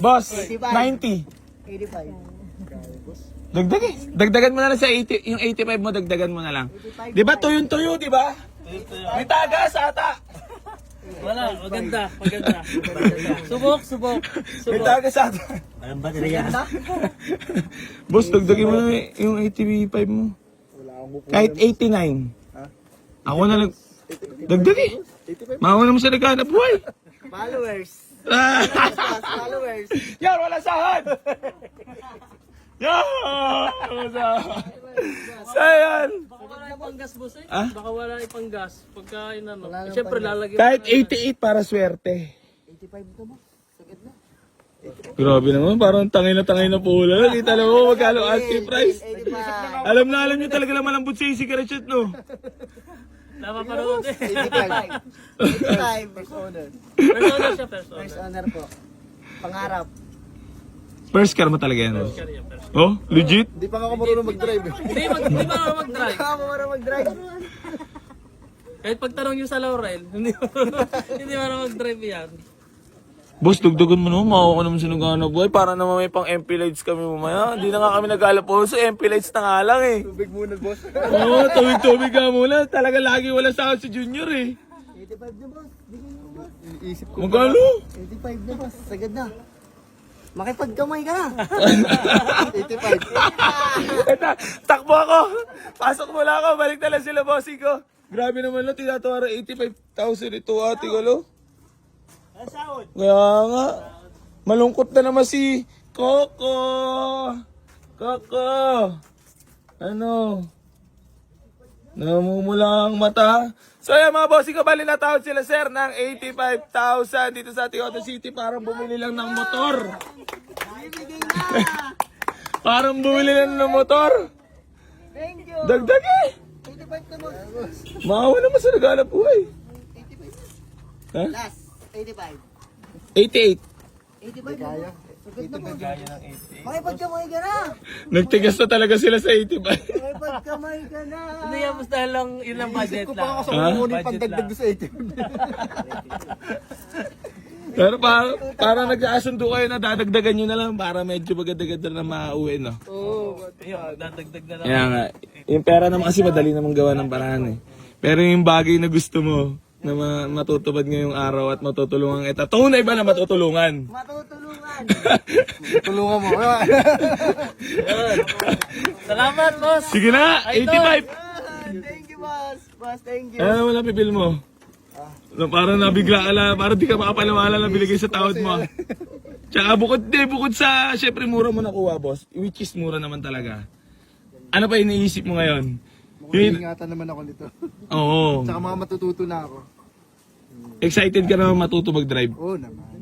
Boss, 85. 90. 85. Dagdag eh. Dagdagan mo na lang sa 80, yung 85 mo, dagdagan mo na lang. Di ba tuyong tuyo, di ba? May tagas ata. Wala, maganda, maganda. Subok, subok. May Subok. tagas ata. Walang baterya. Boss, dagdagin mo na yung 85 mo. Kahit 89. Ako na lang. Dagdag eh. Mauna mo sa naghanap buhay. Followers. Ah! Followers. Yan, wala sahod! Yan! Wala sahod. So, yan. Baka wala ipang gas, boss eh. Ah? Baka wala ipang gas. Pagka inano. Wala nang Siyempre, pang-gas. lalagyan. Kahit 88 para swerte. 85 to boss. Sagad na. Grabe naman, parang tangay na tangay na pula. Hindi alam mo magkano asking price. 85. Alam na alam nyo talaga lang malambot sa si Karachut, no? Napapanood eh. 85. 85. First owner. Persona siya, persona. First owner po. Pangarap. First car mo talaga yan. no? Kaya, persona. Oh, legit? Hindi pa ako marunong mag-drive. eh. Hindi, mag, hindi ba ako mag-drive? Ako marunong mag-drive. Kahit pagtanong nyo sa Laurel, hindi hindi ba mag-drive yan. Boss, dugdugan mo naman, makuha ka naman sa naghanap buhay. Para naman may pang MP lights kami mamaya. Hindi na nga kami naghalap po sa MP lights na nga lang eh. Tubig muna, boss. Oo, tubig-tubig ka muna. Talaga lagi wala sa si Junior eh. 85 na boss. Bigyan mo boss. Iisip ko. Magkano? 85 na boss. Sagad na. Makipagkamay ka na. 85. Eto, takbo ako. Pasok mo lang ako. Balik na lang sila bossing ko. Grabe naman lang, tinatawara 85,000 ito ate ko, lo. Kaya nga, malungkot na naman si Coco. Coco. Ano? Namumula ang mata. So yan mga bossing ko, bali na tawad sila sir ng 85,000 dito sa Tioto City. Parang bumili lang ng motor. Na. Parang bumili lang ng motor. Thank you. Dagdag eh. 85 na. Maawa naman sa naghanap buhay. 85 Ha? Last. 85. 88. 85 na boss. Sagad na boss. Makipagkamay ka na. Nagtigas na talaga sila sa 85. Makipagkamay ka na. Hindi yan, basta lang, yun ang budget Ko pa ako lang. sa Ha? kukunin Budget lang. doon sa 80. Pero para, para nagkasundo kayo na dadagdagan nyo na lang para medyo maganda-ganda na makauwi, no? Oo, ayun, dadagdag na lang. Kaya nga, yung pera naman kasi madali namang gawa ng paraan eh. Pero yung bagay na gusto mo, na ma- matutupad ngayong araw at matutulungan kita, tunay ba na matutulungan? Matutulungan. Tulungan mo. Salamat, boss. Sige na, 85! Ah, Thank you boss. Boss, thank you. Ano naman na pipil mo? No, parang nabigla ka lang, parang di ka makapaniwala na binigay sa tawad mo. ah. Tsaka bukod, di, bukod sa, syempre mura mo nakuha, boss. Which is mura naman talaga. Ano pa iniisip mo ngayon? Yung, Ingatan naman ako nito. oo. Tsaka mga matututo na ako. Excited ka naman matuto mag-drive. Oo naman.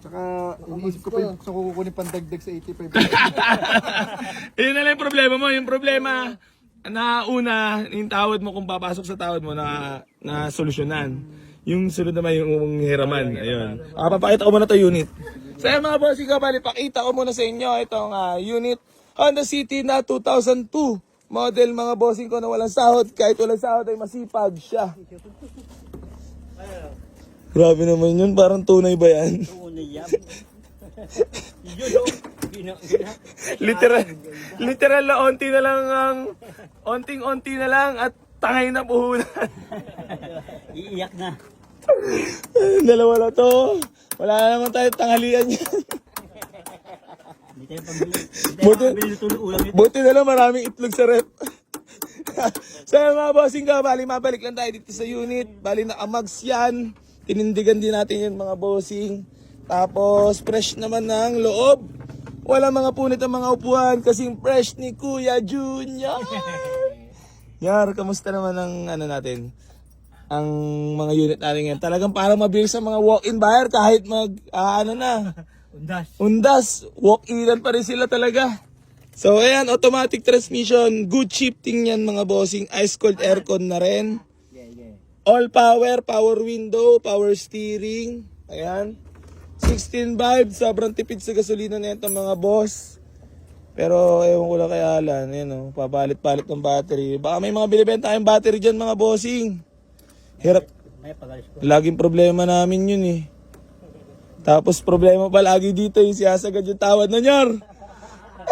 Tsaka iniisip ko pa yung sa kukunin pandagdag sa 85. Yun na lang yung problema mo. Yung problema na una, yung tawad mo kung papasok sa tawad mo na, na solusyonan. Yung sunod naman yung hiraman. Ayun. Ah, papakita ko muna to unit. So ayun mga boss, ikaw bali, pakita ko muna sa inyo itong ah, unit Honda City na 2002 model mga bossing ko na walang sahod. Kahit walang sahod ay masipag siya. Grabe naman yun, parang tunay ba yan? literal, literal na onti na lang ang, onting-onti na lang at tangay na puhunan. Iiyak na. Dalawa na to. Wala na naman tayo tanghalian yan. Hindi tayo pambili. Buti, buti na lang maraming itlog sa rep. so mga bossing ka, bali mabalik lang tayo dito sa unit. Bali nakamags yan. Tinindigan din natin yung mga bossing. Tapos fresh naman ng loob. Wala mga punit ang mga upuan kasing fresh ni Kuya Junior. Yar, kamusta naman ang ano natin? Ang mga unit natin ngayon. Talagang para mabilis ang mga walk-in buyer kahit mag, ah, ano na, Undas. Undas, walk-inan pa rin sila talaga. So ayan, automatic transmission, good shifting yan mga bossing, ice cold aircon na rin. All power, power window, power steering. Ayan. 16 valve, sobrang tipid sa gasolina na ito mga boss. Pero ewan ko lang kay Alan, ayan o, papalit-palit ng battery. Baka may mga binibenta kayong battery dyan mga bossing. Hirap. Laging problema namin yun eh. Tapos problema pa lagi dito yung siyasagad yung tawad na nyor.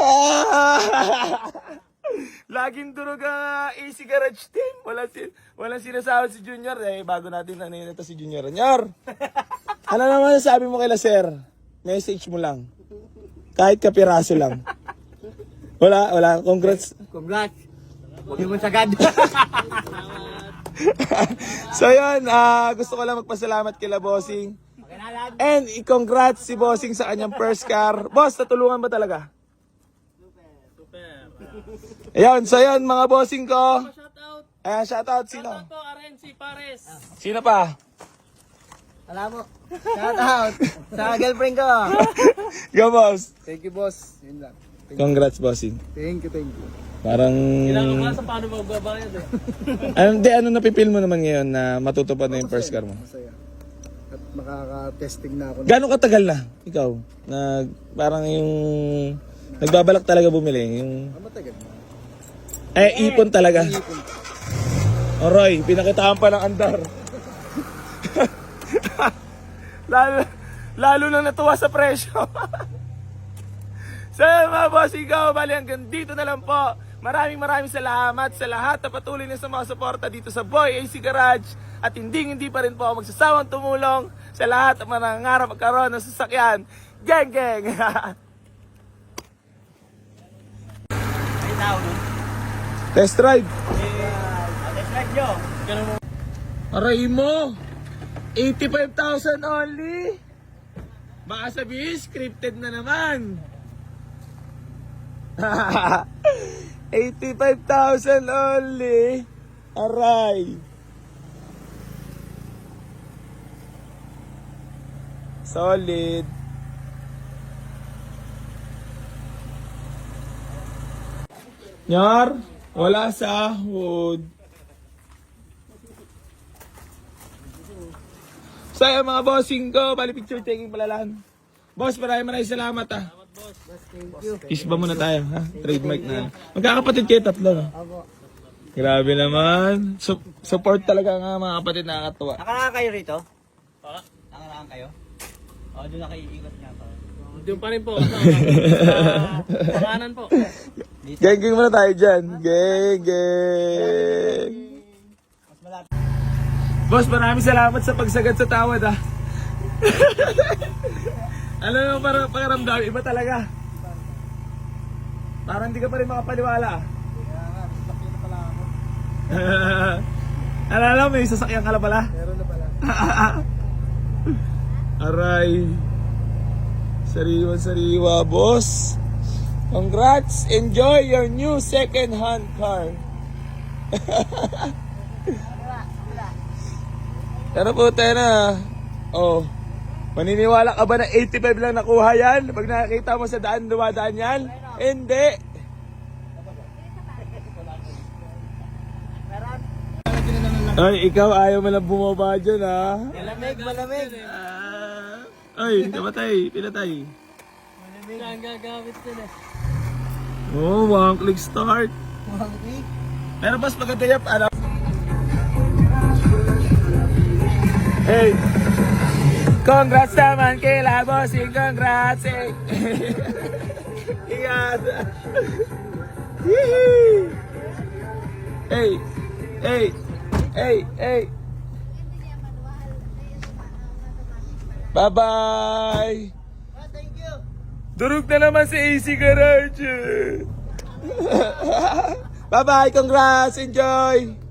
Ah! Laging durog ang AC Garage Team. Wala si walang sinasahod si Junior eh bago natin ano ito si Junior. Junior. Ano naman sabi mo kay Sir? Message mo lang. Kahit kapiraso lang. Wala, wala. Congrats. Congrats. Huwag mo sagad. So yun, ah, gusto ko lang magpasalamat kila Bossing. And i-congrats si Bossing sa kanyang first car. Boss, natulungan ba talaga? Ayun, so yun mga bossing ko. Shout out. Ayan, shoutout sino? Shoutout po RNC Pares. Sino pa? Alam mo. Shout out. Sa girlfriend ko. Go boss. Thank you, boss. Yun lang. Congrats bossing. Thank you, thank you. Parang... Kailangan ko nga sa paano magbabayad eh. Ano, di, ano napipil mo naman ngayon na matutupad na yung first car mo? Masaya. At makaka-testing na ako. Gano'ng katagal na? Ikaw? Na parang yung... Nagbabalak talaga bumili. Yung... Ah, matagal na. Eh, ipon talaga. Oroy, pinakitaan pa ng andar. lalo, lalo na natuwa sa presyo. so mga bossing ko, bali hanggang dito na lang po. Maraming maraming salamat sa lahat na patuloy na sa mga suporta dito sa Boy AC Garage. At hindi hindi pa rin po ako magsasawang tumulong sa lahat ng mga nangangarap magkaroon ng sasakyan. Geng, geng! Test drive. Aray mo! 85,000 only! Baka sabihin, scripted na naman! 85,000 only! Aray! Solid! Nyar, wala sahod. So ayun mga bossing ko, bali picture taking pala lang. Boss, maraming maraming salamat ah. Kiss ba muna tayo ha? Trademark na. Magkakapatid kayo tatlo no? Grabe naman. Su- support talaga nga mga kapatid nakakatuwa. Nakaraan kayo rito? Pa? Nakaraan kayo? O, doon nakaiikot nga pa. Doon pa rin po. Sa kanan po. Geng, geng muna tayo dyan. Geng, geng. Boss, maraming salamat sa pagsagad sa tawad ah. Alam mo, para pakiramdam, iba talaga. Parang hindi ka pa rin makapaniwala. ah. Alala mo, may sasakyan ka na pala? Meron na pala. Aray. Sariwa-sariwa, boss. Congrats! Enjoy your new second-hand car. Pero po tayo na. Oh. Maniniwala ka ba na 85 lang nakuha yan? Pag nakakita mo sa daan, dumadaan yan? Hindi. Ay, ikaw ayaw mo lang bumaba dyan, ha? Malamig, malamig. Ah, ay, namatay, pinatay. Wala ang gagamit eh. Oh, one click start. Pero mas maganda yan, ano? Hey! Congrats naman kay Labosing, congrats! Eh. Ingat! Hey! Hey! Hey! Hey! Bye-bye! Durog na naman si AC Garage. Bye-bye, congrats, enjoy.